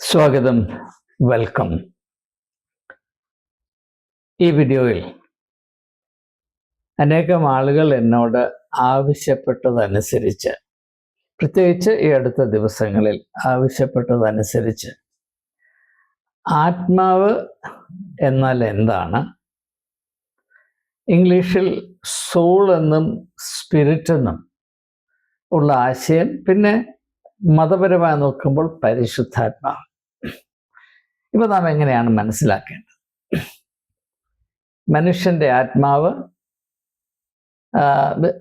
സ്വാഗതം വെൽക്കം. ഈ വീഡിയോയിൽ അനേകം ആളുകൾ എന്നോട് ആവശ്യപ്പെട്ടതനുസരിച്ച് പ്രത്യേകിച്ച് ഈ അടുത്ത ദിവസങ്ങളിൽ ആവശ്യപ്പെട്ടതനുസരിച്ച് ആത്മാവ് എന്നാൽ എന്താണ്? ഇംഗ്ലീഷിൽ സോൾ എന്നും സ്പിരിറ്റ് എന്നും ഉള്ള ആശയം പിന്നെ മതപരമായി നോക്കുമ്പോൾ പരിശുദ്ധാത്മാവ് ഇപ്പൊ നാം എങ്ങനെയാണ് മനസ്സിലാക്കേണ്ടത്? മനുഷ്യന്റെ ആത്മാവ്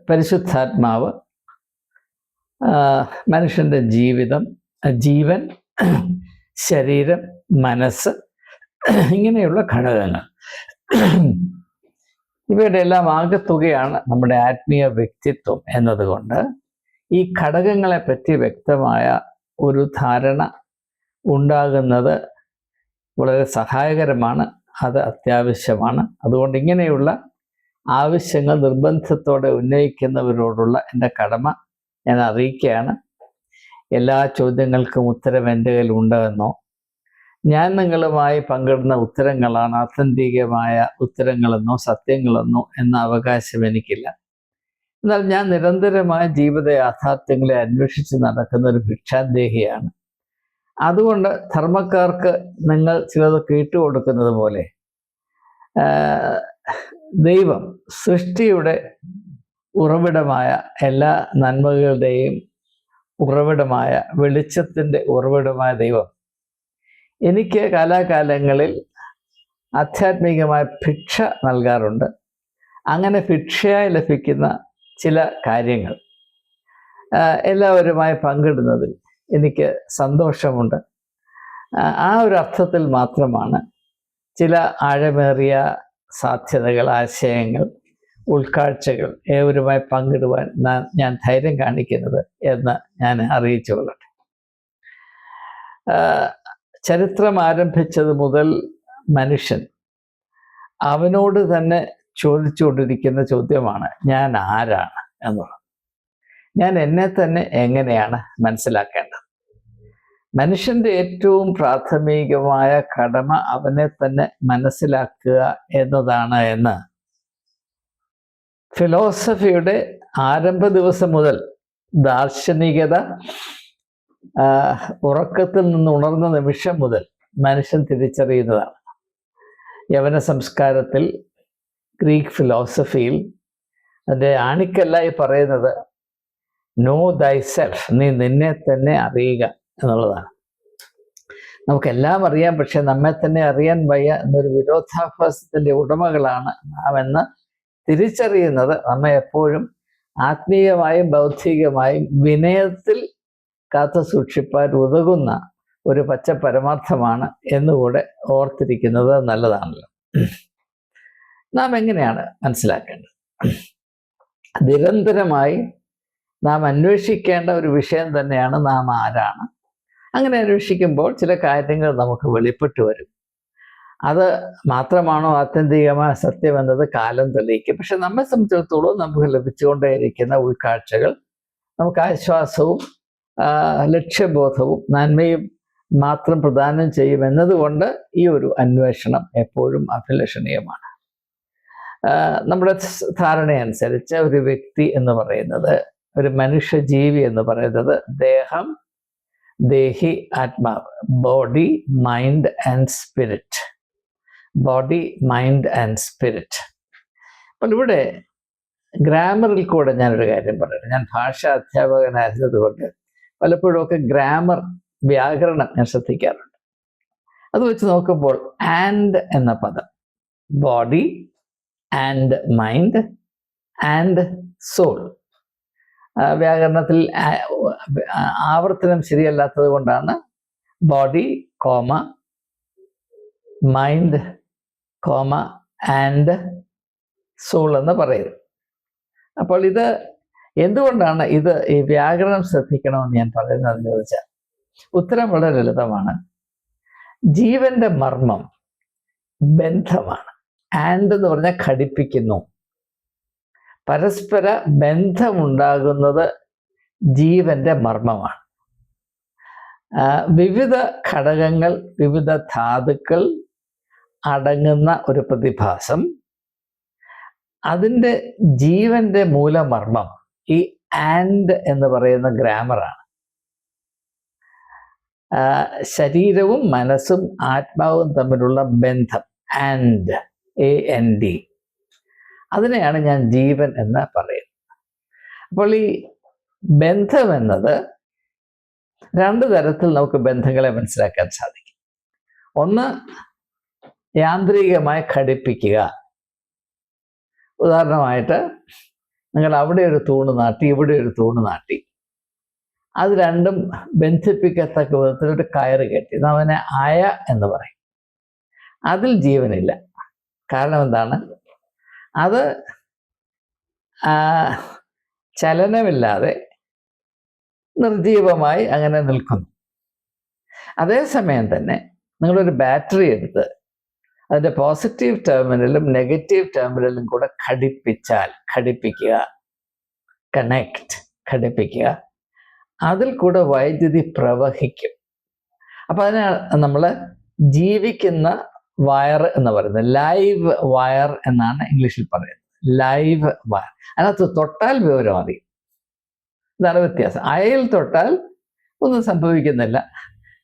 പരിശുദ്ധാത്മാവ് മനുഷ്യന്റെ ജീവിതം ജീവൻ ശരീരം മനസ്സ് ഇങ്ങനെയുള്ള ഘടകങ്ങൾ. ഇവയുടെ എല്ലാം ആകത്തുകയാണ് നമ്മുടെ ആത്മീയ വ്യക്തിത്വം എന്നതുകൊണ്ട്. ഈ ഘടകങ്ങളെ പറ്റി വ്യക്തമായ ഒരു ധാരണ ഉണ്ടാകുന്നത് വളരെ സഹായകരമാണ്. അത് അത്യാവശ്യമാണ്. അതുകൊണ്ട് ഇങ്ങനെയുള്ള ആവശ്യങ്ങൾ നിർബന്ധത്തോടെ ഉന്നയിക്കുന്നവരോടുള്ള എന്റെ കടമ ഞാൻ അറിയിക്കുകയാണ്. എല്ലാ ചോദ്യങ്ങൾക്കും ഉത്തരം എന്റെ കയ്യിൽ ഉണ്ടെന്നോ ഞാൻ നിങ്ങളുമായി പങ്കിടുന്ന ഉത്തരങ്ങളാണ് ആത്യന്തികമായ ഉത്തരങ്ങളെന്നോ സത്യങ്ങളെന്നോ എന്ന അവകാശം എനിക്കില്ല. എന്നാൽ ഞാൻ നിരന്തരമായ ജീവിത യാഥാർത്ഥ്യങ്ങളെ അന്വേഷിച്ച് നടക്കുന്ന ഒരു ഭിക്ഷാദേഹിയാണ്. അതുകൊണ്ട് ധർമ്മക്കാർക്ക് നിങ്ങൾ ചിലത് കേട്ടുകൊടുക്കുന്നത് പോലെ ദൈവം സൃഷ്ടിയുടെ ഉറവിടമായ എല്ലാ നന്മകളുടെയും ഉറവിടമായ വെളിച്ചത്തിന്റെ ഉറവിടമായ ദൈവം. എനിക്ക് കാലാകാലങ്ങളിൽ ആധ്യാത്മികമായ ഭിക്ഷ നൽകാറുണ്ട്. അങ്ങനെ ഭിക്ഷയായി ലഭിക്കുന്ന ചില കാര്യങ്ങൾ. എല്ലാവരുമായി പങ്കിടുന്നതിൽ എനിക്ക് സന്തോഷമുണ്ട്. ആ, ഒരു അർത്ഥത്തിൽ മാത്രമാണ് ചില ആഴമേറിയ സാധ്യതകൾ ആശയങ്ങൾ ഉൾക്കാഴ്ചകൾ ഏവരുമായി പങ്കിടുവാൻ ഞാൻ ധൈര്യം കാണിക്കുന്നത് എന്ന് ഞാൻ അറിയിച്ചു കൊള്ളട്ടെ ചരിത്രം ആരംഭിച്ചത് മുതൽ മനുഷ്യൻ അവനോട് തന്നെ ചോദിച്ചുകൊണ്ടിരിക്കുന്ന ചോദ്യമാണ് ഞാൻ ആരാണ്? എന്നുള്ളത് ഞാൻ എന്നെ തന്നെ എങ്ങനെയാണ് മനസ്സിലാക്കേണ്ടത്? മനുഷ്യന്റെ ഏറ്റവും പ്രാഥമികമായ കടമ അവനെ തന്നെ മനസ്സിലാക്കുക എന്നതാണ് എന്ന്. ഫിലോസഫിയുടെ ആരംഭ ദിവസം മുതൽ ദാർശനികത ഉറക്കത്തിൽ നിന്ന് ഉണർന്ന നിമിഷം മുതൽ മനുഷ്യൻ തിരിച്ചറിയുന്നതാണ്. യവന സംസ്കാരത്തിൽ ഗ്രീക്ക് ഫിലോസഫിയിൽ അതിന്റെ ആണിക്കല്ലായി പറയുന്നത് നോ ദൈ സെൽഫ് നീ നിന്നെ തന്നെ അറിയുക എന്നുള്ളതാണ്. നമുക്കെല്ലാം അറിയാം പക്ഷെ നമ്മെ തന്നെ അറിയാൻ വയ്യ എന്നൊരു വിരോധാഭാസത്തിന്റെ ഉടമകളാണ് നാം എന്ന് തിരിച്ചറിയുന്നത് നമ്മെ എപ്പോഴും ആത്മീയമായും ബൗദ്ധികമായും വിനയത്തിൽ കാത്തു സൂക്ഷിപ്പാൻ ഉതകുന്ന ഒരു പച്ച പരമാർത്ഥമാണ് എന്നുകൂടെ ഓർത്തിരിക്കുന്നത് നല്ലതാണല്ലോ. നാം എങ്ങനെയാണ് മനസ്സിലാക്കേണ്ടത്? നിരന്തരമായി നാം അന്വേഷിക്കേണ്ട ഒരു വിഷയം തന്നെയാണ് നാം ആരാണ്. അങ്ങനെ അന്വേഷിക്കുമ്പോൾ ചില കാര്യങ്ങൾ നമുക്ക് വെളിപ്പെട്ടു വരും. അത് മാത്രമാണോ ആത്യന്തികമായ സത്യം എന്നത് കാലം തെളിയിക്കും. പക്ഷെ നമ്മെ സംബന്ധിച്ചിടത്തോളം നമുക്ക് ലഭിച്ചുകൊണ്ടേയിരിക്കുന്ന ഉൾക്കാഴ്ചകൾ നമുക്ക് ആശ്വാസവും ലക്ഷ്യബോധവും നന്മയും മാത്രം പ്രദാനം ചെയ്യും എന്നതുകൊണ്ട് ഈ ഒരു അന്വേഷണം എപ്പോഴും അഭിലഷണീയമാണ്. നമ്മുടെ ധാരണയനുസരിച്ച് ഒരു വ്യക്തി എന്ന് പറയുന്നത് ഒരു മനുഷ്യജീവി എന്ന് പറയുന്നത് ദേഹം ദേഹി ആത്മാവ് body mind and spirit. Body mind and spirit. അപ്പോൾ ഇവിടെ ഗ്രാമറിൽ കൂടെ ഞാനൊരു കാര്യം പറയട്ടെ. ഞാൻ ഭാഷാ അധ്യാപകനായിരുന്നതുകൊണ്ട് പലപ്പോഴും ഒക്കെ ഗ്രാമർ വ്യാകരണം ഞാൻ ശ്രദ്ധിക്കാറുണ്ട്. അത് വെച്ച് നോക്കുമ്പോൾ ആൻഡ് എന്ന പദം body and mind and soul വ്യാകരണത്തിൽ ആവർത്തനം ശരിയല്ലാത്തത് കൊണ്ടാണ് body comma mind comma and soul എന്ന് പറയുന്നത്. അപ്പോൾ ഇത് എന്തുകൊണ്ടാണ് ഇത് ഈ വ്യാകരണം ശ്രദ്ധിക്കണമെന്ന് ഞാൻ പറയുന്നതെന്ന് ചോദിച്ചാൽ ഉത്തരം വളരെ ലളിതമാണ്. ജീവന്റെ മർമ്മം ബന്ധമാണ്. ആൻഡ് എന്ന് പറഞ്ഞാൽ ഘടിപ്പിക്കുന്നു. പരസ്പര ബന്ധമുണ്ടാകുന്നത് ജീവന്റെ മർമ്മമാണ്. വിവിധ ഘടകങ്ങൾ വിവിധ ധാതുക്കൾ അടങ്ങുന്ന ഒരു പ്രതിഭാസം. അതിന്റെ ജീവന്റെ മൂലമർമ്മം ഈ ആൻഡ് എന്ന് പറയുന്ന ഗ്രാമറാണ് ശരീരവും മനസ്സും ആത്മാവും തമ്മിലുള്ള ബന്ധം ആൻഡ് എ എൻ ഡി അതിനെയാണ് ഞാൻ ജീവൻ എന്ന് പറയുന്നത്. അപ്പോൾ ഈ ബന്ധം എന്നത് രണ്ട് തരത്തിൽ നമുക്ക് ബന്ധങ്ങളെ മനസ്സിലാക്കാൻ സാധിക്കും. ഒന്ന് യാന്ത്രികമായി ഘടിപ്പിക്കുക. ഉദാഹരണമായിട്ട് നിങ്ങൾ അവിടെ ഒരു തൂണ് നാട്ടി ഇവിടെ ഒരു തൂണ് നാട്ടി. അത് രണ്ടും ബന്ധിപ്പിക്കത്തക്ക വിധത്തിൽ ഒരു കയറ് കെട്ടി. അവനെ അയ എന്ന് പറയും. അതിൽ ജീവനില്ല. കാരണം എന്താണ്? അത് ചലനമില്ലാതെ നിർജീവമായി അങ്ങനെ നിൽക്കുന്നു. അതേസമയം തന്നെ നിങ്ങളൊരു ബാറ്ററി എടുത്ത് അതിന്റെ പോസിറ്റീവ് ടെർമിനലും നെഗറ്റീവ് ടെർമിനലും കൂടെ ഘടിപ്പിച്ചാൽ ഘടിപ്പിക്കുക കണക്ട് ഘടിപ്പിക്കുക അതിൽ കൂടെ വൈദ്യുതി പ്രവഹിക്കും. അപ്പം അതിനെ നമ്മൾ ജീവിക്കുന്ന വയർ എന്ന് പറയുന്നത്. ലൈവ് വയർ എന്നാണ് ഇംഗ്ലീഷിൽ പറയുന്നത്. ലൈവ് വയർ അതിനകത്ത് തൊട്ടാൽ വിവരം അറിയും ഇതാണ് വ്യത്യാസം. അയയിൽ തൊട്ടാൽ ഒന്നും സംഭവിക്കുന്നില്ല.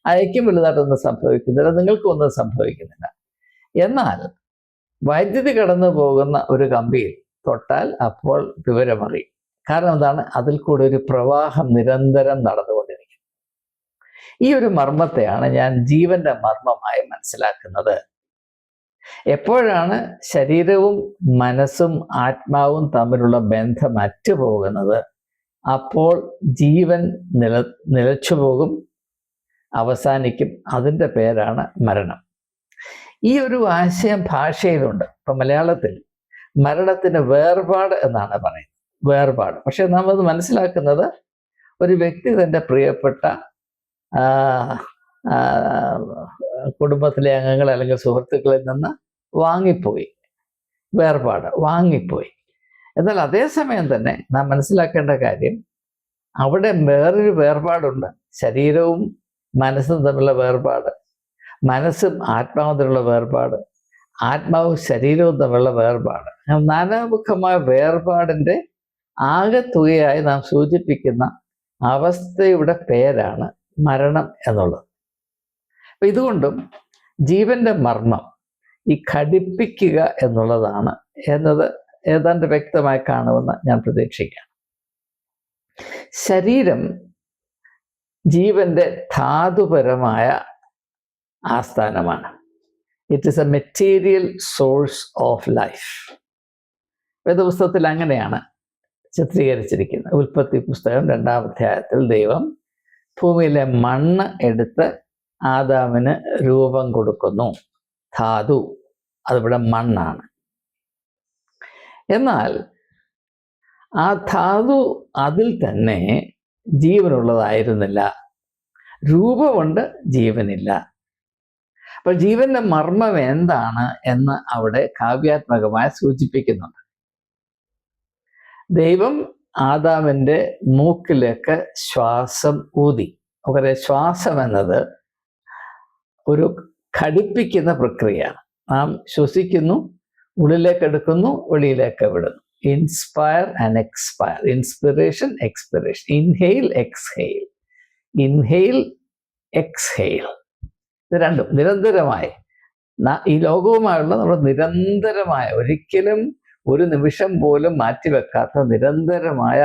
അയക്കും വലുതായിട്ടൊന്നും സംഭവിക്കുന്നില്ല. നിങ്ങൾക്കും ഒന്നും സംഭവിക്കുന്നില്ല. എന്നാൽ വൈദ്യുതി കടന്നു പോകുന്ന ഒരു കമ്പിയിൽ തൊട്ടാൽ അപ്പോൾ വിവരമറിയും കാരണം എന്താണ്? അതിൽ കൂടെ ഒരു പ്രവാഹം നിരന്തരം നടന്നുകൊണ്ടിരിക്കും. ഈ ഒരു മർമ്മത്തെയാണ് ഞാൻ ജീവന്റെ മർമ്മമായി മനസ്സിലാക്കുന്നത്. എപ്പോഴാണ് ശരീരവും മനസ്സും ആത്മാവും തമ്മിലുള്ള ബന്ധം അറ്റുപോകുന്നത്? അപ്പോൾ ജീവൻ നില നിലച്ചു പോകും അവസാനിക്കും അതിന്റെ പേരാണ് മരണം. ഈ ഒരു ആശയം ഭാഷയിലുണ്ട്. ഇപ്പം മലയാളത്തിൽ മരണത്തിന് വേർപാട് എന്നാണ് പറയുന്നത്. വേർപാട്. പക്ഷെ നാം അത് മനസ്സിലാക്കുന്നത് ഒരു വ്യക്തി തന്റെ പ്രിയപ്പെട്ട കുടുംബത്തിലെ അംഗങ്ങൾ അല്ലെങ്കിൽ സുഹൃത്തുക്കളിൽ നിന്ന് വാങ്ങിപ്പോയി. വേർപാട് വാങ്ങിപ്പോയി. എന്നാൽ അതേസമയം തന്നെ നാം മനസ്സിലാക്കേണ്ട കാര്യം അവിടെ വേറൊരു വേർപാടുണ്ട്. ശരീരവും മനസ്സും തമ്മിലുള്ള വേർപാട് മനസ്സും ആത്മാവും തമ്മിലുള്ള വേർപാട് ആത്മാവും ശരീരവും തമ്മിലുള്ള വേർപാട്. നാനാമുഖമായ വേർപാടിന്റെ ആകെത്തുകയായി നാം സൂചിപ്പിക്കുന്ന അവസ്ഥയുടെ പേരാണ് മരണം എന്നുള്ളത്. ഇതുകൊണ്ടും ജീവന്റെ മർമ്മം ഈ ഘടിപ്പിക്കുക എന്നുള്ളതാണ് എന്നത് ഏതാണ്ട് വ്യക്തമായി കാണുമെന്ന് ഞാൻ പ്രതീക്ഷിക്കാം. ശരീരം ജീവന്റെ ധാതുപരമായ ആസ്ഥാനമാണ്. It is a material source of life വേദപുസ്തകത്തിൽ അങ്ങനെയാണ് ചിത്രീകരിച്ചിരിക്കുന്നത്. ഉൽപ്പത്തി പുസ്തകം രണ്ടാം അധ്യായത്തിൽ ദൈവം ഭൂമിയിലെ മണ്ണ് എടുത്ത് ആദാമിന് രൂപം കൊടുക്കുന്നു. ധാതു അതിവിടെ മണ്ണാണ്. എന്നാൽ ആ ധാതു അതിൽ തന്നെ ജീവനുള്ളതായിരുന്നില്ല. രൂപമുണ്ട് ജീവനില്ല. അപ്പോൾ ജീവന്റെ മർമ്മം എന്താണ് എന്ന് അവിടെ കാവ്യാത്മകമായി സൂചിപ്പിക്കുന്നുണ്ട്. ദൈവം ആദാമിന്റെ മൂക്കിലേക്ക് ശ്വാസം ഊതി. നമുക്കറിയാം ശ്വാസം എന്നത് ഒരു ഘടിപ്പിക്കുന്ന പ്രക്രിയയാണ്. നാം ശ്വസിക്കുന്നു ഉള്ളിലേക്ക് എടുക്കുന്നു വെളിയിലേക്ക് വിടുന്നു. Inspire and expire inspiration expiration inhale exhale inhale exhale ഇത് രണ്ടും നിരന്തരമായി. ഈ ലോകവുമായുള്ള നമ്മുടെ നിരന്തരമായ ഒരിക്കലും ഒരു നിമിഷം പോലും മാറ്റിവെക്കാത്ത നിരന്തരമായ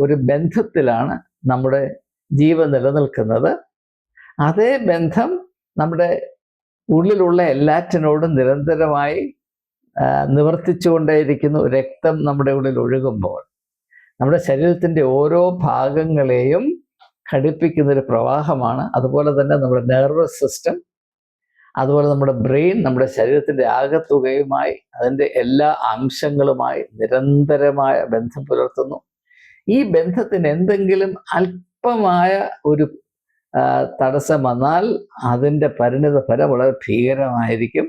ഒരു ബന്ധത്തിലാണ് നമ്മുടെ ജീവൻ നിലനിൽക്കുന്നത്. അതേ ബന്ധം നമ്മുടെ ഉള്ളിലുള്ള എല്ലാറ്റിനോടും നിരന്തരമായി നിവർത്തിച്ചുകൊണ്ടേയിരിക്കുന്നു രക്തം നമ്മുടെ ഉള്ളിൽ ഒഴുകുമ്പോൾ നമ്മുടെ ശരീരത്തിന്റെ ഓരോ ഭാഗങ്ങളെയും ഘടിപ്പിക്കുന്ന ഒരു പ്രവാഹമാണ്. അതുപോലെ തന്നെ നമ്മുടെ നെർവസ് സിസ്റ്റം അതുപോലെ നമ്മുടെ ബ്രെയിൻ നമ്മുടെ ശരീരത്തിന്റെ ആകത്തുകയുമായി അതിന്റെ എല്ലാ അംശങ്ങളുമായി നിരന്തരമായ ബന്ധം പുലർത്തുന്നു. ഈ ബന്ധത്തിന് എന്തെങ്കിലും അല്പമായ ഒരു തടസ്സം വന്നാൽ അതിന്റെ പരിണിത ഫലം വളരെ ഭീകരമായിരിക്കും.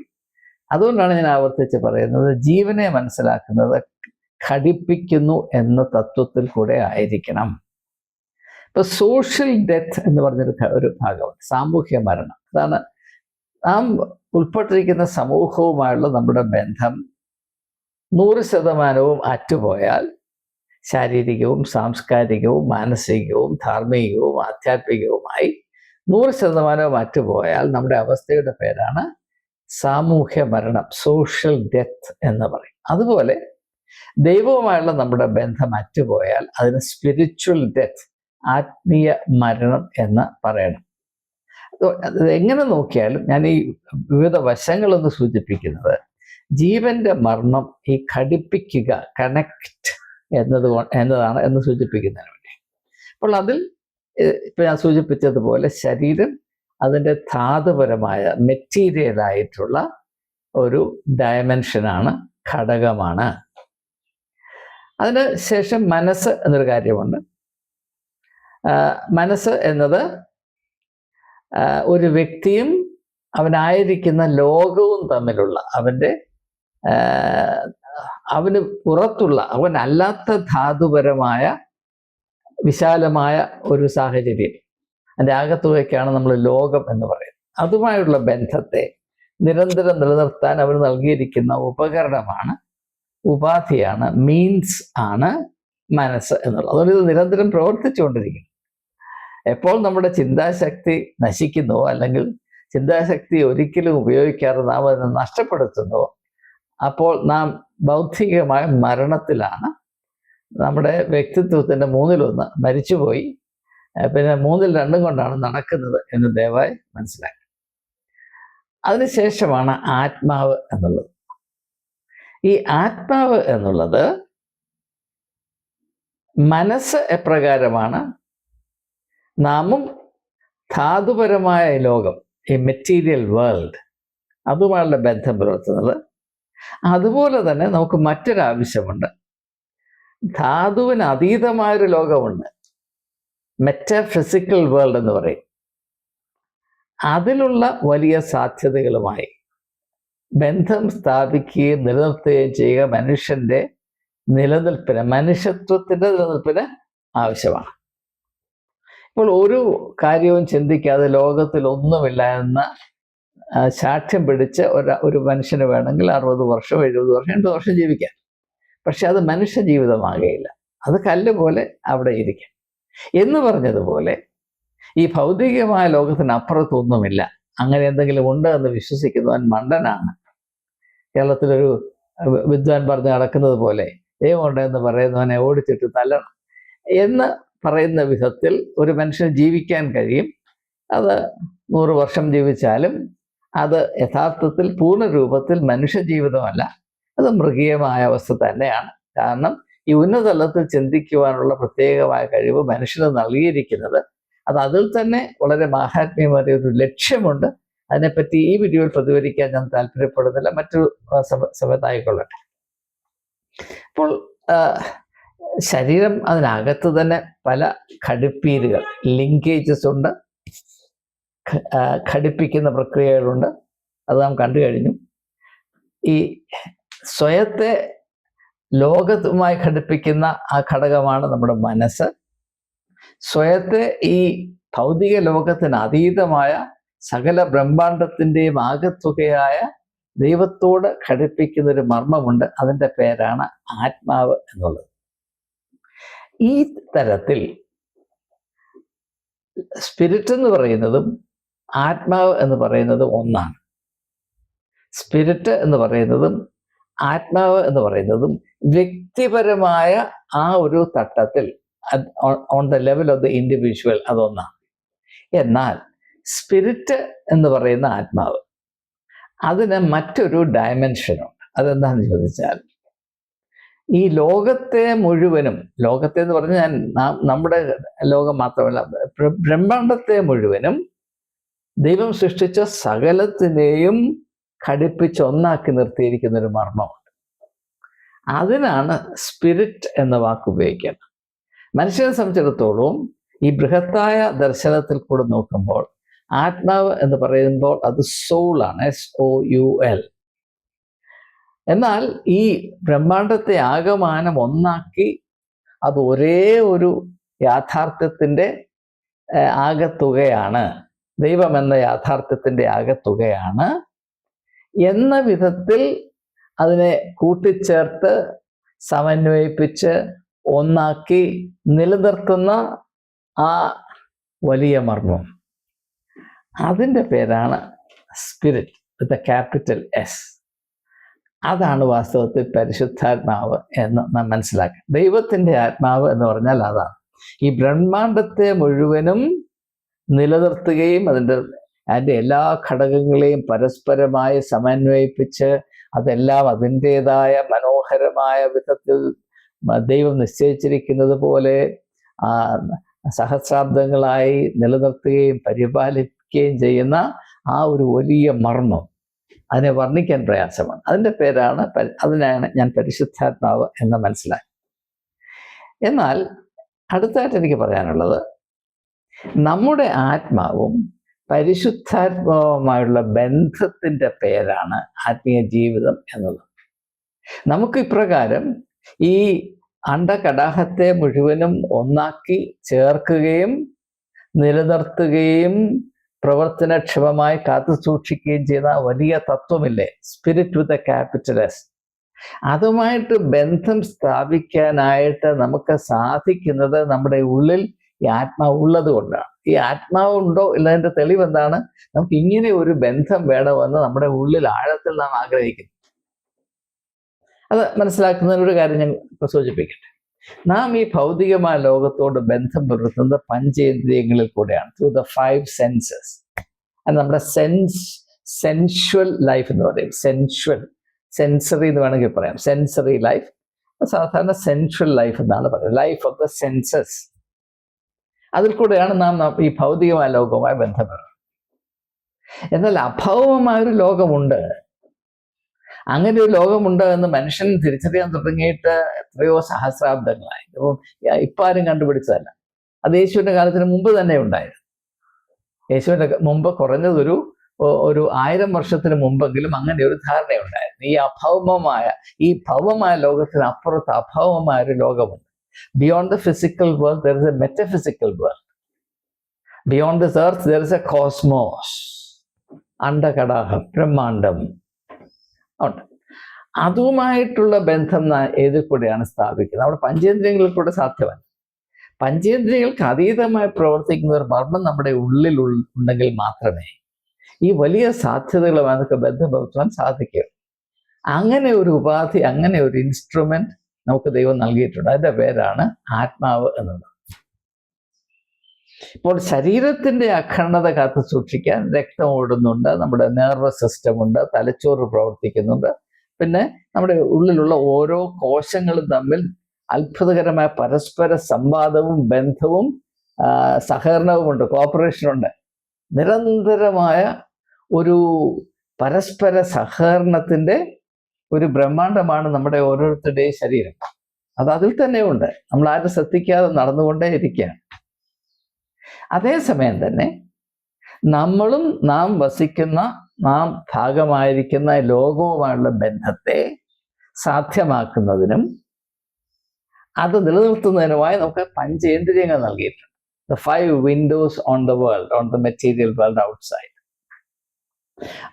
അതുകൊണ്ടാണ് ഞാൻ ആവർത്തിച്ച് പറയുന്നത് ജീവനെ മനസ്സിലാക്കുന്നത് ഘടിപ്പിക്കുന്നു എന്ന തത്വത്തിൽ കൂടെ ആയിരിക്കണം. ഇപ്പൊ സോഷ്യൽ ഡെത്ത് എന്ന് പറഞ്ഞൊരു ഒരു ഭാഗമുണ്ട് സാമൂഹ്യ മരണം. അതാണ് നാം ഉൾപ്പെട്ടിരിക്കുന്ന സമൂഹവുമായുള്ള നമ്മുടെ ബന്ധം നൂറ് ശതമാനവും അറ്റുപോയാൽ ശാരീരികവും സാംസ്കാരികവും മാനസികവും ധാർമ്മികവും ആധ്യാത്മികവുമായി നൂറ് ശതമാനവും മാറ്റുപോയാൽ നമ്മുടെ അവസ്ഥയുടെ പേരാണ് സാമൂഹ്യ മരണം സോഷ്യൽ ഡെത്ത് എന്ന് പറയും. അതുപോലെ ദൈവവുമായുള്ള നമ്മുടെ ബന്ധം അറ്റുപോയാൽ അതിന് സ്പിരിച്വൽ ഡെത്ത് ആത്മീയ മരണം എന്ന് പറയണം. എങ്ങനെ നോക്കിയാലും ഞാൻ ഈ വിവിധ വശങ്ങളൊന്ന് സൂചിപ്പിക്കുന്നത് ജീവന്റെ മർമ്മം ഈ ഘടിപ്പിക്കുക കണക്റ്റ് എന്നത് എന്നതാണ് എന്ന് സൂചിപ്പിക്കുന്നതിന് വേണ്ടി. അപ്പോൾ അതിൽ ഇപ്പം ഞാൻ സൂചിപ്പിച്ചതുപോലെ ശരീരം അതിന്റെ ധാതുപരമായ മെറ്റീരിയലായിട്ടുള്ള ഒരു ഡയമെൻഷനാണ് ഘടകമാണ്. അതിന് ശേഷം മനസ്സ് എന്നൊരു കാര്യമുണ്ട്. മനസ്സ് എന്നത് ഒരു വ്യക്തിയും അവനായിരിക്കുന്ന ലോകവും തമ്മിലുള്ള അവന്റെ അവന് പുറത്തുള്ള അവനല്ലാത്ത ധാതുപരമായ വിശാലമായ ഒരു സാഹചര്യം. അതിന്റെ ആകത്തുകയ്ക്കാണ് നമ്മൾ ലോകം എന്ന് പറയുന്നത്. അതുമായുള്ള ബന്ധത്തെ നിരന്തരം നിലനിർത്താൻ അവർ നൽകിയിരിക്കുന്ന ഉപകരണമാണ് ഉപാധിയാണ് മീൻസ് ആണ് മനസ്സ് എന്നുള്ളത്. അതുകൊണ്ട് ഇത് നിരന്തരം പ്രവർത്തിച്ചുകൊണ്ടിരിക്കുന്നു. എപ്പോൾ നമ്മുടെ ചിന്താശക്തി നശിക്കുന്നുവോ അല്ലെങ്കിൽ ചിന്താശക്തി ഒരിക്കലും ഉപയോഗിക്കാതെ നാം അതിനെ നഷ്ടപ്പെടുത്തുന്നുവോ അപ്പോൾ നാം ഭൗതികമായ മരണത്തിലാണ്. നമ്മുടെ വ്യക്തിത്വത്തിന്റെ മൂന്നിലൊന്ന് മരിച്ചുപോയി. പിന്നെ മൂന്നിൽ രണ്ടും കൊണ്ടാണ് നടക്കുന്നത് എന്ന് ദയവായി മനസ്സിലാക്കി അതിനുശേഷമാണ് ആത്മാവ് എന്നുള്ളത്. ഈ ആത്മാവ് എന്നുള്ളത് മനസ്സ് എപ്രകാരമാണ്? നാമും ധാതുപരമായ ലോകം ഈ മെറ്റീരിയൽ വേൾഡ് അതുമായുള്ള ബന്ധം പുലർത്തുന്നത്. അതുപോലെ തന്നെ നമുക്ക് മറ്റൊരാവശ്യമുണ്ട്. ധാതുവിന് അതീതമായൊരു ലോകമുണ്ട്. മെറ്റാഫിസിക്കൽ വേൾഡ് എന്ന് പറയും. അതിലുള്ള വലിയ സാധ്യതകളുമായി ബന്ധം സ്ഥാപിക്കുകയും നിലനിർത്തുകയും ചെയ്യുക മനുഷ്യന്റെ നിലനിൽപ്പിന് മനുഷ്യത്വത്തിന്റെ നിലനിൽപ്പിന് ആവശ്യമാണ്. ഇപ്പോൾ ഒരു കാര്യവും ചിന്തിക്കാതെ ലോകത്തിൽ ഒന്നുമില്ല എന്ന ആ, പിടിച്ച ഒരു ഒരു മനുഷ്യന് വേണമെങ്കിൽ അറുപത് വർഷം എഴുപത് വർഷം എൺപത് വർഷം ജീവിക്കാം. പക്ഷെ അത് മനുഷ്യ ജീവിതമാകുകയില്ല അത് കല്ല് പോലെ അവിടെ ഇരിക്കും. എന്ന് പറഞ്ഞതുപോലെ ഈ ഭൗതികമായ ലോകത്തിനപ്പുറത്തൊന്നുമില്ല അങ്ങനെ എന്തെങ്കിലും ഉണ്ട് എന്ന് വിശ്വസിക്കുന്നവൻ മണ്ടനാണ്. കേരളത്തിലൊരു വിദ്വാൻ പറഞ്ഞ് നടക്കുന്നത് പോലെ ദൈവമുണ്ട് എന്ന് പറയുന്നവനെ ഓടിച്ചിട്ട് തല്ലണം എന്ന് പറയുന്ന വിധത്തിൽ ഒരു മനുഷ്യന് ജീവിക്കാൻ കഴിയും. അത് നൂറ് വർഷം ജീവിച്ചാലും അത് യഥാർത്ഥത്തിൽ പൂർണ രൂപത്തിൽ മനുഷ്യ ജീവിതമല്ല അത് മൃഗീയമായ അവസ്ഥ തന്നെയാണ്. കാരണം ഈ ഉന്നതലത്തിൽ ചിന്തിക്കുവാനുള്ള പ്രത്യേകമായ കഴിവ് മനുഷ്യന് നൽകിയിരിക്കുന്നത്. അത് അതിൽ തന്നെ വളരെ മാഹാത്മ്യമേറിയ ഒരു ലക്ഷ്യമുണ്ട്. അതിനെപ്പറ്റി ഈ വീഡിയോയിൽ പ്രതികരിക്കാൻ ഞാൻ താല്പര്യപ്പെടുന്നില്ല. മറ്റൊരു സമയത്തായിക്കൊള്ളട്ടെ അപ്പോൾ ശരീരം അതിനകത്ത് തന്നെ പല ഘടിപ്പീരുകൾ ലിങ്കേജസ് ഉണ്ട്. ഘടിപ്പിക്കുന്ന പ്രക്രിയകളുണ്ട്. അത് നാം കണ്ടു കഴിഞ്ഞു. ഈ സ്വയത്തെ ലോകത്തുമായി ഘടിപ്പിക്കുന്ന ആ ഘടകമാണ് നമ്മുടെ മനസ്സ്. സ്വയത്തെ ഈ ഭൗതിക ലോകത്തിന് അതീതമായ സകല ബ്രഹ്മാണ്ടത്തിന്റെയും ആകത്തുകയായ ദൈവത്തോട് ഘടിപ്പിക്കുന്ന ഒരു മർമ്മമുണ്ട്. അതിന്റെ പേരാണ് ആത്മാവ് എന്നുള്ളത്. ഈ തരത്തിൽ സ്പിരിറ്റ് എന്ന് പറയുന്നതും ആത്മാവ് എന്ന് പറയുന്നത് ഒന്നാണ്. സ്പിരിറ്റ് എന്ന് പറയുന്നതും ആത്മാവ് എന്ന് പറയുന്നതും വ്യക്തിപരമായ ആ ഒരു തട്ടത്തിൽ on the level of the individual അതൊന്നാണ്. എന്നാൽ സ്പിരിറ്റ് എന്ന് പറയുന്ന ആത്മാവ് അതിന് മറ്റൊരു ഡയമെൻഷനുണ്ട് അതെന്താണെന്ന് ചോദിച്ചാൽ ഈ ലോകത്തെ മുഴുവനും ലോകത്തെ എന്ന് പറഞ്ഞാൽ ഞാൻ നമ്മുടെ ലോകം മാത്രമല്ല ബ്ര- ബ്രഹ്മാണ്ടത്തെ മുഴുവനും ദൈവം സൃഷ്ടിച്ച സകലത്തിനെയും ഘടിപ്പിച്ച് ഒന്നാക്കി നിർത്തിയിരിക്കുന്ന ഒരു മർമ്മമുണ്ട്. അതിനാണ് സ്പിരിറ്റ് എന്ന വാക്ക് ഉപയോഗിക്കുന്നത്. മനുഷ്യനെ സംബന്ധിച്ചിടത്തോളം ഈ ബൃഹത്തായ ദർശനത്തിൽ കൂടെ നോക്കുമ്പോൾ ആത്മാവ് എന്ന് പറയുമ്പോൾ അത് സോളാണ് എസ് ഒ യു എൽ എന്നാൽ ഈ ബ്രഹ്മാണ്ടത്തെ ആകമാനം ഒന്നാക്കി അത് ഒരേ ഒരു യാഥാർത്ഥ്യത്തിന്റെ ആകത്തുകയാണ്. ദൈവം എന്ന യാഥാർത്ഥ്യത്തിന്റെ ആകത്തുകയാണ്. എന്ന വിധത്തിൽ അതിനെ കൂട്ടിച്ചേർത്ത് സമന്വയിപ്പിച്ച് ഒന്നാക്കി നിലനിർത്തുന്ന ആ വലിയ മർമ്മം. അതിന്റെ പേരാണ് സ്പിരിറ്റ് വിത്ത് ക്യാപിറ്റൽ എസ്. അതാണ് വാസ്തവത്തിൽ പരിശുദ്ധാത്മാവ് എന്ന് നാം മനസ്സിലാക്കുക. ദൈവത്തിന്റെ ആത്മാവ് എന്ന് പറഞ്ഞാൽ അതാണ്. ഈ ബ്രഹ്മാണ്ടത്തെ മുഴുവനും നിലനിർത്തുകയും അതിന്റെ അതിന്റെ എല്ലാ ഘടകങ്ങളെയും പരസ്പരമായി സമന്വയിപ്പിച്ച് അതെല്ലാം അതിന്റെതായ മനോഹരമായ വിധത്തിൽ ദൈവം നിശ്ചയിച്ചിരിക്കുന്നത് പോലെ സഹസ്രാബ്ദങ്ങളായി നിലനിർത്തുകയും പരിപാലിക്കുകയും ചെയ്യുന്ന ആ ഒരു വലിയ മർമ്മം. അതിനെ വർണിക്കാൻ പ്രയാസമാണ്. അതിന്റെ പേരാണ് അതിനാണ് ഞാൻ പരിശുദ്ധാത്മാവ് എന്ന് മനസ്സിലാക്കി. എന്നാൽ അടുത്തായിട്ട് എനിക്ക് പറയാനുള്ളത് നമ്മുടെ ആത്മാവും പരിശുദ്ധാത്മാവുമായുള്ള ബന്ധത്തിന്റെ പേരാണ് ആത്മീയ ജീവിതം എന്നത്. നമുക്ക് ഇപ്രകാരം ഈ അണ്ടകടാഹത്തെ മുഴുവനും ഒന്നാക്കി ചേർക്കുകയും നിലനിർത്തുകയും പ്രവർത്തനക്ഷമമായി കാത്തു സൂക്ഷിക്കുകയും ചെയ്യുന്ന വലിയ തത്വമില്ലേ? സ്പിരിറ്റ് വിത്ത് എ ക്യാപിറ്റലസ് അതുമായിട്ട് ബന്ധം സ്ഥാപിക്കാനായിട്ട് നമുക്ക് സാധിക്കുന്നത് നമ്മുടെ ഉള്ളിൽ ഈ ആത്മാവ് ഉള്ളത് കൊണ്ടാണ്. ഈ ആത്മാവ് ഉണ്ടോ ഇല്ലതിന്റെ തെളിവ് എന്താണ്? നമുക്ക് ഇങ്ങനെ ഒരു ബന്ധം വേണമെന്ന് നമ്മുടെ ഉള്ളിൽ ആഴത്തിൽ നാം ആഗ്രഹിക്കുന്നു. അത് മനസ്സിലാക്കുന്നതിന് ഒരു കാര്യം ഞാൻ സൂചിപ്പിക്കട്ടെ നാം ഈ ഭൗതികമായ ലോകത്തോട് ബന്ധം പുലർത്തുന്നത് പഞ്ചേന്ദ്രിയങ്ങളിൽ കൂടെയാണ്. ത്രൂ ദ ഫൈവ് സെൻസസ് അത് നമ്മുടെ സെൻസ് സെൻഷ്വൽ ലൈഫ് എന്ന് പറയും. സെൻഷ്വൽ സെൻസറി എന്ന് വേണമെങ്കിൽ പറയാം. സെൻസറി ലൈഫ് സാധാരണ സെൻഷ്വൽ ലൈഫ് എന്നാണ് പറയുന്നത്. ലൈഫ് ഓഫ് ദ സെൻസസ് അതിൽ കൂടെയാണ് നാം ഈ ഭൗതികമായ ലോകവുമായി ബന്ധപ്പെടുന്നത്. എന്നാൽ അഭൗമമായ ഒരു ലോകമുണ്ട്. അങ്ങനെ ഒരു ലോകമുണ്ട് എന്ന് മനുഷ്യൻ തിരിച്ചറിയാൻ തുടങ്ങിയിട്ട് എത്രയോ സഹസ്രാബ്ദങ്ങളായി. ഇപ്പം ഇപ്പം ആരും കണ്ടുപിടിച്ചതല്ല. അത് യേശുവിന്റെ കാലത്തിന് മുമ്പ് തന്നെ ഉണ്ടായിരുന്നു യേശുവിന്റെ മുമ്പ് കുറഞ്ഞതൊരു ഒരു ആയിരം വർഷത്തിന് മുമ്പെങ്കിലും അങ്ങനെ ഒരു ധാരണയുണ്ടായിരുന്നു. ഈ അഭൗമമായ ഈ ഭൗമമായ ലോകത്തിന് അപ്പുറത്ത് അഭൗമമായ ഒരു ലോകമുണ്ട്. Beyond the physical world, there is a metaphysical world. Beyond this earth, there is a cosmos. അണ്ടകടാഹം ബ്രഹ്മാണ്ടം. ഉണ്ട്. അതുമായിട്ടുള്ള ബന്ധം ഏതിൽ കൂടെയാണ് സ്ഥാപിക്കുന്നത്? അവിടെ പഞ്ചേന്ദ്രിയങ്ങളിൽ കൂടെ സാധ്യമല്ല. പഞ്ചേന്ദ്രിയങ്ങൾക്ക് അതീതമായി പ്രവർത്തിക്കുന്ന ഒരു മർമ്മം നമ്മുടെ ഉള്ളിൽ ഉണ്ടെങ്കിൽ മാത്രമേ ഈ വലിയ സാധ്യതകളുമായി നമുക്ക് ബന്ധപ്പെടുത്താൻ സാധിക്കൂ. അങ്ങനെ ഒരു ഉപാധി അങ്ങനെ ഒരു ഇൻസ്ട്രുമെന്റ് നമുക്ക് ദൈവം നൽകിയിട്ടുണ്ട്. അതിന്റെ പേരാണ് ആത്മാവ് എന്നത് ഇപ്പോൾ ശരീരത്തിന്റെ അഖണ്ഡത കാത്തു സൂക്ഷിക്കാൻ രക്തം ഓടുന്നുണ്ട്. നമ്മുടെ നെർവസ് സിസ്റ്റം ഉണ്ട്. തലച്ചോറ് പ്രവർത്തിക്കുന്നുണ്ട്. പിന്നെ നമ്മുടെ ഉള്ളിലുള്ള ഓരോ കോശങ്ങളും തമ്മിൽ അത്ഭുതകരമായ പരസ്പര സംവാദവും ബന്ധവും സഹകരണവുമുണ്ട് കോപ്പറേഷനുണ്ട് നിരന്തരമായ ഒരു പരസ്പര സഹകരണത്തിന്റെ ഒരു ബ്രഹ്മാണ്ടമാണ് നമ്മുടെ ഓരോരുത്തരുടെയും ശരീരം. അത് അതിൽ തന്നെ ഉണ്ട് നമ്മൾ ആരും ശ്രദ്ധിക്കാതെ നടന്നുകൊണ്ടേ ഇരിക്കുകയാണ്. അതേസമയം തന്നെ നമ്മളും നാം വസിക്കുന്ന നാം ഭാഗമായിരിക്കുന്ന ലോകവുമായുള്ള ബന്ധത്തെ സാധ്യമാക്കുന്നതിനും അത് നിലനിർത്തുന്നതിനുമായി നമുക്ക് പഞ്ചേന്ദ്രിയങ്ങൾ നൽകിയിട്ടുണ്ട്. The five windows on the world on the material world outside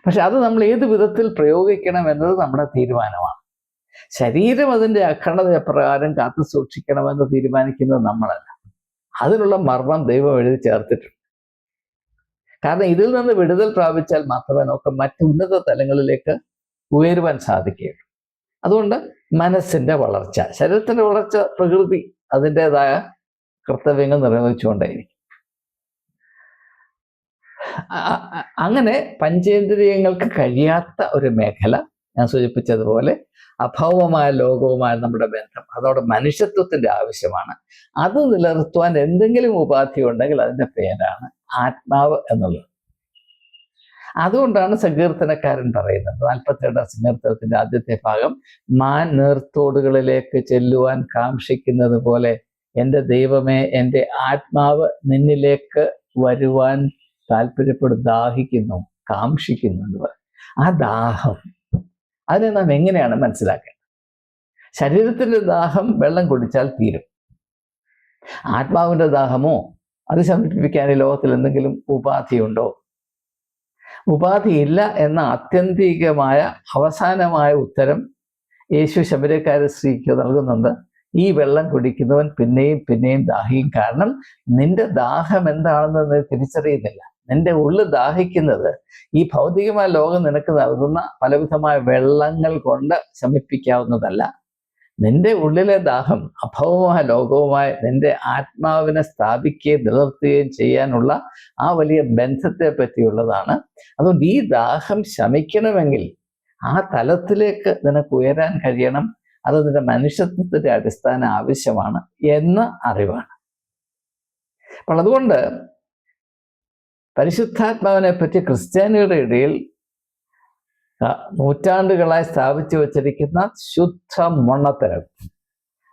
പക്ഷെ അത് നമ്മൾ ഏത് വിധത്തിൽ പ്രയോഗിക്കണം എന്നത് നമ്മുടെ തീരുമാനമാണ്. ശരീരം അതിന്റെ അഖണ്ഡത പ്രകാരം കാത്തു സൂക്ഷിക്കണമെന്ന് തീരുമാനിക്കുന്നത് നമ്മളല്ല. അതിനുള്ള മർമ്മം ദൈവം എഴുതി ചേർത്തിട്ടുണ്ട്. കാരണം ഇതിൽ നിന്ന് വിടുതൽ പ്രാപിച്ചാൽ മാത്രമേ നമുക്ക് മറ്റു ഉന്നത തലങ്ങളിലേക്ക് ഉയരുവാൻ സാധിക്കുകയുള്ളൂ. അതുകൊണ്ട് മനസ്സിന്റെ വളർച്ച ശരീരത്തിന്റെ വളർച്ച പ്രകൃതി അതിന്റെതായ കർത്തവ്യങ്ങൾ നിർവഹിച്ചുകൊണ്ടേയിരിക്കും. അങ്ങനെ പഞ്ചേന്ദ്രിയങ്ങൾക്ക് കഴിയാത്ത ഒരു മേഖല ഞാൻ സൂചിപ്പിച്ചതുപോലെ അഭാവമായ ലോകവുമായ നമ്മുടെ ബന്ധം. അതോടെ മനുഷ്യത്വത്തിന്റെ ആവശ്യമാണ്. അത് നിലനിർത്തുവാൻ എന്തെങ്കിലും ഉപാധി ഉണ്ടെങ്കിൽ അതിന്റെ പേരാണ് ആത്മാവ് എന്നുള്ളത്. അതുകൊണ്ടാണ് സങ്കീർത്തനക്കാരൻ പറയുന്നത്. നാൽപ്പത്തിരണ്ടാം സങ്കീർത്തനത്തിന്റെ ആദ്യത്തെ ഭാഗം മാൻ നീർത്തോടുകളിലേക്ക് ചെല്ലുവാൻ കാക്ഷിക്കുന്നത് പോലെ എന്റെ ദൈവമേ എന്റെ ആത്മാവ് നിന്നിലേക്ക് വരുവാൻ താല്പര്യപ്പെടും ദാഹിക്കുന്നു കാക്ഷിക്കുന്നു എന്ന് പറയും. ആ ദാഹം അതിനെ നാം എങ്ങനെയാണ് മനസ്സിലാക്കേണ്ടത്? ശരീരത്തിന്റെ ദാഹം വെള്ളം കുടിച്ചാൽ തീരും. ആത്മാവിന്റെ ദാഹമോ? അത് ശമിപ്പിക്കാൻ ഈ ലോകത്തിൽ എന്തെങ്കിലും ഉപാധിയുണ്ടോ? ഉപാധിയില്ല എന്ന ആത്യന്തികമായ അവസാനമായ ഉത്തരം യേശു ശബരിക്കാര സ്ത്രീക്ക് നൽകുന്നുണ്ട്. ഈ വെള്ളം കുടിക്കുന്നവൻ പിന്നെയും പിന്നെയും ദാഹിക്കും. കാരണം നിന്റെ ദാഹം എന്താണെന്ന് തിരിച്ചറിയുന്നില്ല. നിന്റെ ഉള്ളിൽ ദാഹിക്കുന്നത് ഈ ഭൗതികമായ ലോകം നിനക്ക് നൽകുന്ന പലവിധമായ വെള്ളങ്ങൾ കൊണ്ട് ശമിപ്പിക്കാവുന്നതല്ല. നിന്റെ ഉള്ളിലെ ദാഹം അഭവമായ ലോകവുമായി നിന്റെ ആത്മാവിനെ സ്ഥാപിക്കുകയും നിലനിർത്തുകയും ചെയ്യാനുള്ള ആ വലിയ ബന്ധത്തെ പറ്റിയുള്ളതാണ്. അതുകൊണ്ട് ഈ ദാഹം ശമിക്കണമെങ്കിൽ ആ തലത്തിലേക്ക് നിനക്ക് ഉയരാൻ കഴിയണം. അത് നിന്റെ മനുഷ്യത്വത്തിന്റെ അടിസ്ഥാന ആവശ്യമാണ് എന്ന അറിവാണ്. അപ്പോൾ അതുകൊണ്ട് പരിശുദ്ധാത്മാവിനെ പറ്റി ക്രിസ്ത്യാനികളുടെ ഇടയിൽ നൂറ്റാണ്ടുകളായി സ്ഥാപിച്ചു വച്ചിരിക്കുന്ന ശുദ്ധ മണ്ണത്തരം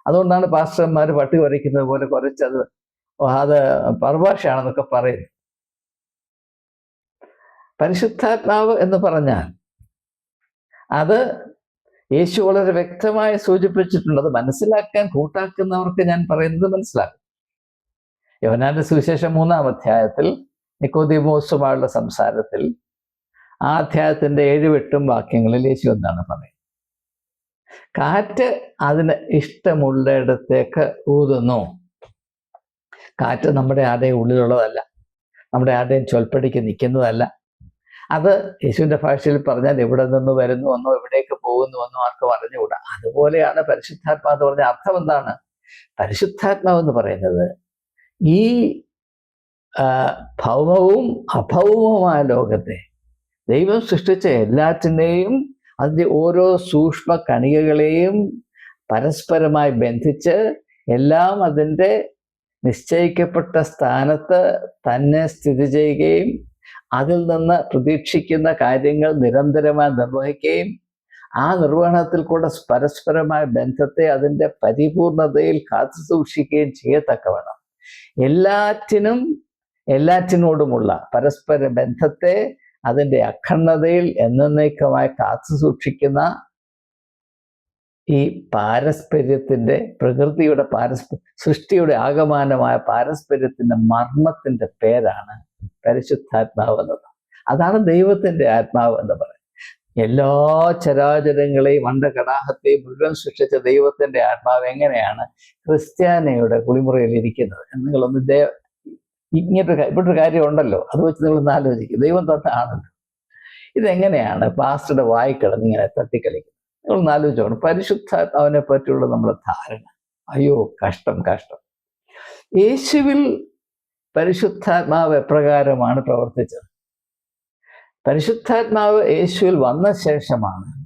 അതുകൊണ്ടാണ് പാസ്റ്റർമാർ പട്ടി കുറയ്ക്കുന്നത് പോലെ കുറച്ചത് അത് പർഭാഷയാണെന്നൊക്കെ പറയുന്നു. പരിശുദ്ധാത്മാവ് എന്ന് പറഞ്ഞാൽ അത് യേശു വളരെ വ്യക്തമായി സൂചിപ്പിച്ചിട്ടുണ്ട് അത് മനസ്സിലാക്കാൻ കൂട്ടാക്കുന്നവർക്ക് ഞാൻ പറയുന്നത് മനസ്സിലാക്കും യവനാന്റെ സുവിശേഷം മൂന്നാം അധ്യായത്തിൽ നിക്കോദിമോസുമായുള്ള സംസാരത്തിൽ ആ അധ്യായത്തിന്റെ ഏഴ് വെട്ടും വാക്യങ്ങളിൽ യേശു എന്താണ് പറയുന്നത്? കാറ്റ് അതിന് ഇഷ്ടമുള്ളിടത്തേക്ക് ഊതുന്നു. കാറ്റ് നമ്മുടെ ആരുടെയും ഉള്ളിലുള്ളതല്ല. നമ്മുടെ ആരുടെയും ചൊൽപ്പടിക്ക് നിൽക്കുന്നതല്ല. അത് യേശുവിന്റെ ഭാഷയിൽ പറഞ്ഞാൽ എവിടെ നിന്ന് വരുന്നു എന്നോ എവിടേക്ക് പോകുന്നു ആർക്കും അറിഞ്ഞുകൂടാ. അതുപോലെയാണ് പരിശുദ്ധാത്മാ എന്ന് പറഞ്ഞ അർത്ഥം എന്താണ്? പരിശുദ്ധാത്മാവ് എന്ന് പറയുന്നത് ഈ ഭൗമവും അഭൗമവുമായ ലോകത്തെ ദൈവം സൃഷ്ടിച്ച എല്ലാറ്റിനെയും അതിന്റെ ഓരോ സൂക്ഷ്മ കണികകളെയും പരസ്പരമായി ബന്ധിച്ച് എല്ലാം അതിന്റെ നിശ്ചയിക്കപ്പെട്ട സ്ഥാനത്ത് തന്നെ സ്ഥിതി ചെയ്യുകയും അതിൽ നിന്ന് പ്രതീക്ഷിക്കുന്ന കാര്യങ്ങൾ നിരന്തരമായി നിർവഹിക്കുകയും ആ നിർവഹണത്തിൽ കൂടെ പരസ്പരമായ ബന്ധത്തെ അതിന്റെ പരിപൂർണതയിൽ കാത്തു സൂക്ഷിക്കുകയും ചെയ്യത്തക്കവണ്ണം. എല്ലാറ്റിനും എല്ലാറ്റിനോടുമുള്ള പരസ്പര ബന്ധത്തെ അതിന്റെ അഖണ്ഡതയിൽ എന്നേക്കമായി കാത്തു സൂക്ഷിക്കുന്ന ഈ പാരസ്പര്യത്തിന്റെ പ്രകൃതിയുടെ പാരസ്പ സൃഷ്ടിയുടെ ആകമാനമായ പാരസ്പര്യത്തിന്റെ മർമ്മത്തിന്റെ പേരാണ് പരിശുദ്ധാത്മാവ് എന്നത് അതാണ് ദൈവത്തിന്റെ ആത്മാവ് എന്ന് പറയുന്നത്. എല്ലാ ചരാചരങ്ങളെയും അണ്ടകടാഹത്തെയും മുഴുവൻ സൃഷ്ടിച്ച ദൈവത്തിന്റെ ആത്മാവ് എങ്ങനെയാണ് ക്രിസ്ത്യാനിയുടെ കുളിമുറയിൽ ഇരിക്കുന്നത്? നിങ്ങളൊന്ന് ദേ ഇങ്ങനൊരു ഇവിടെ ഒരു കാര്യം ഉണ്ടല്ലോ അത് വെച്ച് നിങ്ങളൊന്ന് ആലോചിക്കും. ദൈവം തന്നാണല്ലോ ഇതെങ്ങനെയാണ് പാസ്റ്ററുടെ വായിക്കിടന്ന് ഇങ്ങനെ തട്ടിക്കളിക്കുന്നത്? നിങ്ങളൊന്ന് ആലോചിച്ചോണം പരിശുദ്ധാത്മാവിനെ പറ്റിയുള്ള നമ്മുടെ ധാരണ. അയ്യോ കഷ്ടം കഷ്ടം. യേശുവിൽ പരിശുദ്ധാത്മാവ് എപ്രകാരമാണ് പ്രവർത്തിച്ചത്? പരിശുദ്ധാത്മാവ് യേശുവിൽ വന്ന ശേഷമാണ്.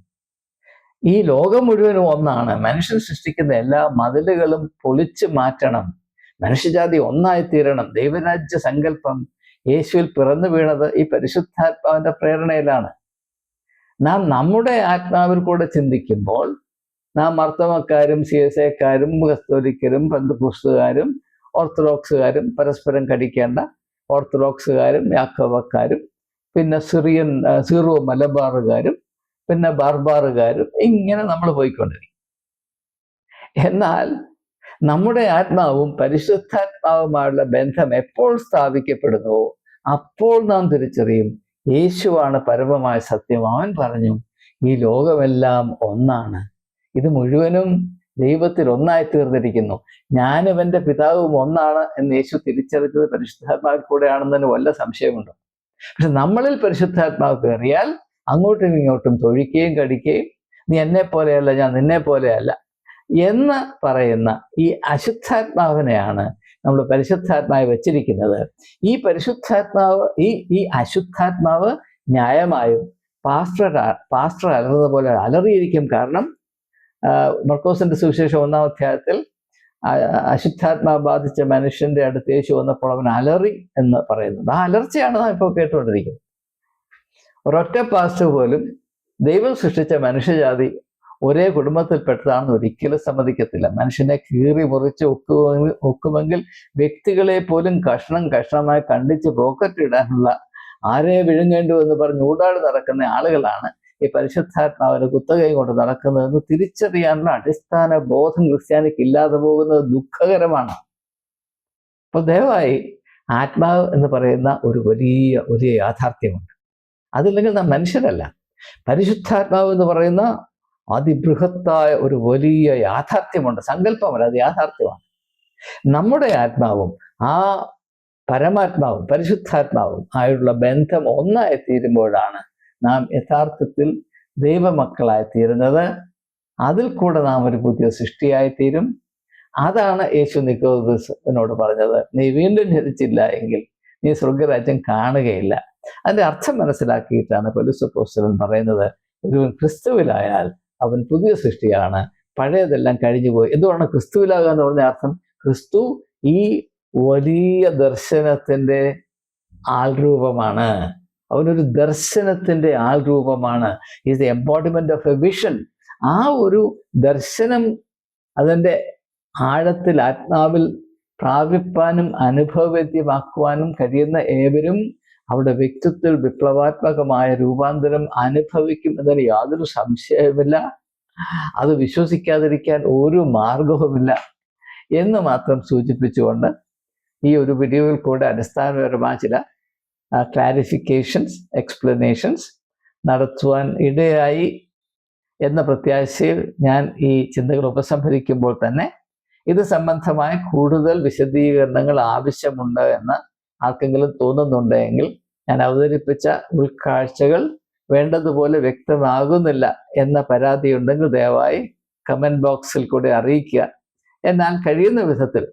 ഈ ലോകം മുഴുവനും ഒന്നാണ്. മനുഷ്യൻ സൃഷ്ടിക്കുന്ന എല്ലാ മതിലുകളും പൊളിച്ചു മാറ്റണം. മനുഷ്യജാതി ഒന്നായി തീരണം. ദൈവരാജ്യ സങ്കല്പം യേശുവിൽ പിറന്നു വീണത് ഈ പരിശുദ്ധാത്മാവിന്റെ പ്രേരണയിലാണ്. നാം നമ്മുടെ ആത്മാവിൽ കൂടെ ചിന്തിക്കുമ്പോൾ നാം മർത്തമക്കാരും സി എസ് എക്കാരും കസ്തോലിക്കരും പന്തുപുസ്തുകാരും ഓർത്തഡോക്സുകാരും പരസ്പരം കടിക്കേണ്ട ഓർത്തഡോക്സുകാരും യാക്കോബക്കാരും പിന്നെ സിറിയൻ സീറോ മലബാറുകാരും പിന്നെ ബാർബാറുകാരും ഇങ്ങനെ നമ്മൾ പോയിക്കൊണ്ടിരിക്കും. എന്നാൽ നമ്മുടെ ആത്മാവും പരിശുദ്ധാത്മാവുമായുള്ള ബന്ധം എപ്പോൾ സ്ഥാപിക്കപ്പെടുന്നുവോ അപ്പോൾ നാം തിരിച്ചറിയും. യേശുവാണ് പരമമായ സത്യം. അവൻ പറഞ്ഞു ഈ ലോകമെല്ലാം ഒന്നാണ്. ഇത് മുഴുവനും ദൈവത്തിൽ ഒന്നായി തീർന്നിരിക്കുന്നു. ഞാനും എന്റെ പിതാവും ഒന്നാണ് എന്ന് യേശു തിരിച്ചറിഞ്ഞത് പരിശുദ്ധാത്മാവിൽ കൂടെയാണെന്നതിന് വല്ല സംശയമുണ്ടോ? പക്ഷെ നമ്മളിൽ പരിശുദ്ധാത്മാവ് കയറിയാൽ അങ്ങോട്ടും ഇങ്ങോട്ടും തൊഴിക്കുകയും കടിക്കുകയും നീ എന്നെ പോലെയല്ല ഞാൻ നിന്നെ പോലെയല്ല എന്ന് പറയുന്ന ഈ അശുദ്ധാത്മാവിനെയാണ് നമ്മൾ പരിശുദ്ധാത്മാവ് വെച്ചിരിക്കുന്നത്. ഈ പരിശുദ്ധാത്മാവ് ഈ ഈ അശുദ്ധാത്മാവ് ന്യായമായും പാസ്റ്റർ പാസ്റ്റർ അലറുന്നത് പോലെ അലറിയിരിക്കും കാരണം മർക്കോസിന്റെ സുവിശേഷം ഒന്നാം അധ്യായത്തിൽ അശുദ്ധാത്മാവ് ബാധിച്ച മനുഷ്യന്റെ അടുത്ത് യേശു വന്നപ്പോൾ അവൻ അലറി എന്ന് പറയുന്നത് ആ അലർച്ചയാണ് നാം ഇപ്പോൾ കേട്ടുകൊണ്ടിരിക്കുന്നത്. ഒരൊറ്റ പാസ്റ്റർ പോലും ദൈവം സൃഷ്ടിച്ച മനുഷ്യജാതി ഒരേ കുടുംബത്തിൽപ്പെട്ടതാണെന്ന് ഒരിക്കലും സമ്മതിക്കത്തില്ല. മനുഷ്യനെ കീറി മുറിച്ച് ഒക്കുമെങ്കിൽ ഒക്കുമെങ്കിൽ വ്യക്തികളെ പോലും കഷ്ണം കഷ്ണമായി കണ്ടിച്ച് പോക്കറ്റ് ഇടാനുള്ള ആരെ വിഴുങ്ങേണ്ടു എന്ന് പറഞ്ഞ് ഊടാട് നടക്കുന്ന ആളുകളാണ് ഈ പരിശുദ്ധാത്മാവിന് കുത്തകയും കൊണ്ട് നടക്കുന്നതെന്ന് തിരിച്ചറിയാനുള്ള അടിസ്ഥാന ബോധം ക്രിസ്ത്യാനിക്ക് ഇല്ലാതെ പോകുന്നത് ദുഃഖകരമാണ്. അപ്പോൾ ദയവായി ആത്മാവ് എന്ന് പറയുന്ന ഒരു വലിയ വലിയ യാഥാർത്ഥ്യമുണ്ട്. അതില്ലെങ്കിൽ നാം മനുഷ്യരല്ല. പരിശുദ്ധാത്മാവ് എന്ന് പറയുന്ന അതിബൃഹത്തായ ഒരു വലിയ യാഥാർത്ഥ്യമുണ്ട്. സങ്കല്പമല്ല അത് യാഥാർത്ഥ്യമാണ്. നമ്മുടെ ആത്മാവും ആ പരമാത്മാവും പരിശുദ്ധാത്മാവും ആയുള്ള ബന്ധം ഒന്നായി തീരുമ്പോഴാണ് നാം യഥാർത്ഥത്തിൽ ദൈവമക്കളായി തീരുന്നത്. അതിൽ കൂടെ നാം ഒരു പുതിയ സൃഷ്ടിയായി തീരും. അതാണ് യേശു നിക്കോദിനോട് പറഞ്ഞത് നീ വീണ്ടും ജനിച്ചില്ല എങ്കിൽ നീ സ്വർഗരാജ്യം കാണുകയില്ല. അതിന്റെ അർത്ഥം മനസ്സിലാക്കിയിട്ടാണ് പൊലിസപ്പോസ്റ്റലൻ പറയുന്നത് ഒരു ക്രിസ്തുവിലായാൽ അവൻ പുതിയ സൃഷ്ടിയാണ് പഴയതെല്ലാം കഴിഞ്ഞു പോയി. എന്തുകൊണ്ടാണ് ക്രിസ്തുവിലാകുക എന്ന് പറഞ്ഞ അർത്ഥം? ക്രിസ്തു ഈ വലിയ ദർശനത്തിന്റെ ആൾരൂപമാണ്. അവനൊരു ദർശനത്തിന്റെ ആൾരൂപമാണ്. Is the embodiment of a vision ആ ഒരു ദർശനം അതിന്റെ ആഴത്തിൽ ആത്മാവിൽ പ്രാപിപ്പാനും അനുഭവവേദ്യമാക്കുവാനും കഴിയുന്ന ഏവരും അവിടെ വ്യക്തിത്വത്തിൽ വിപ്ലവാത്മകമായ രൂപാന്തരം അനുഭവിക്കും എന്നതിന് യാതൊരു സംശയവുമില്ല. അത് വിശ്വസിക്കാതിരിക്കാൻ ഒരു മാർഗവുമില്ല എന്ന് മാത്രം സൂചിപ്പിച്ചുകൊണ്ട് ഈ ഒരു വീഡിയോയിൽ കൂടെ അടിസ്ഥാനപരമായ ചില ക്ലാരിഫിക്കേഷൻസ് എക്സ്പ്ലനേഷൻസ് നടത്തുവാൻ ഇടയായി എന്ന പ്രത്യാശയിൽ ഞാൻ ഈ ചിന്തകൾ ഉപസംഹരിക്കുമ്പോൾ തന്നെ ഇത് സംബന്ധമായ കൂടുതൽ വിശദീകരണങ്ങൾ ആവശ്യമുണ്ട് എന്ന് ആർക്കെങ്കിലും തോന്നുന്നുണ്ടെങ്കിൽ ഞാൻ അവതരിപ്പിച്ച ഉൾക്കാഴ്ചകൾ വേണ്ടതുപോലെ വ്യക്തമാകുന്നില്ല എന്ന പരാതി ഉണ്ടെങ്കിൽ ദയവായി കമന്റ് ബോക്സിൽ കൂടി അറിയിക്കുക. എന്നാൽ കഴിയുന്ന വിധത്തിൽ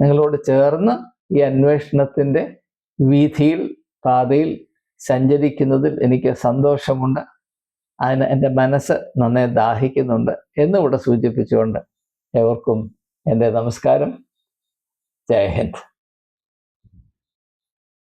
നിങ്ങളോട് ചേർന്ന് ഈ അന്വേഷണത്തിന്റെ വീതിയിൽ പാതയിൽ സഞ്ചരിക്കുന്നതിൽ എനിക്ക് സന്തോഷമുണ്ട്. അതിന് എന്റെ മനസ്സ് നന്നായി ദാഹിക്കുന്നുണ്ട് എന്നുകൂടെ സൂചിപ്പിച്ചുകൊണ്ട് എവർക്കും എന്റെ നമസ്കാരം. ജയ് ഹിന്ദ്.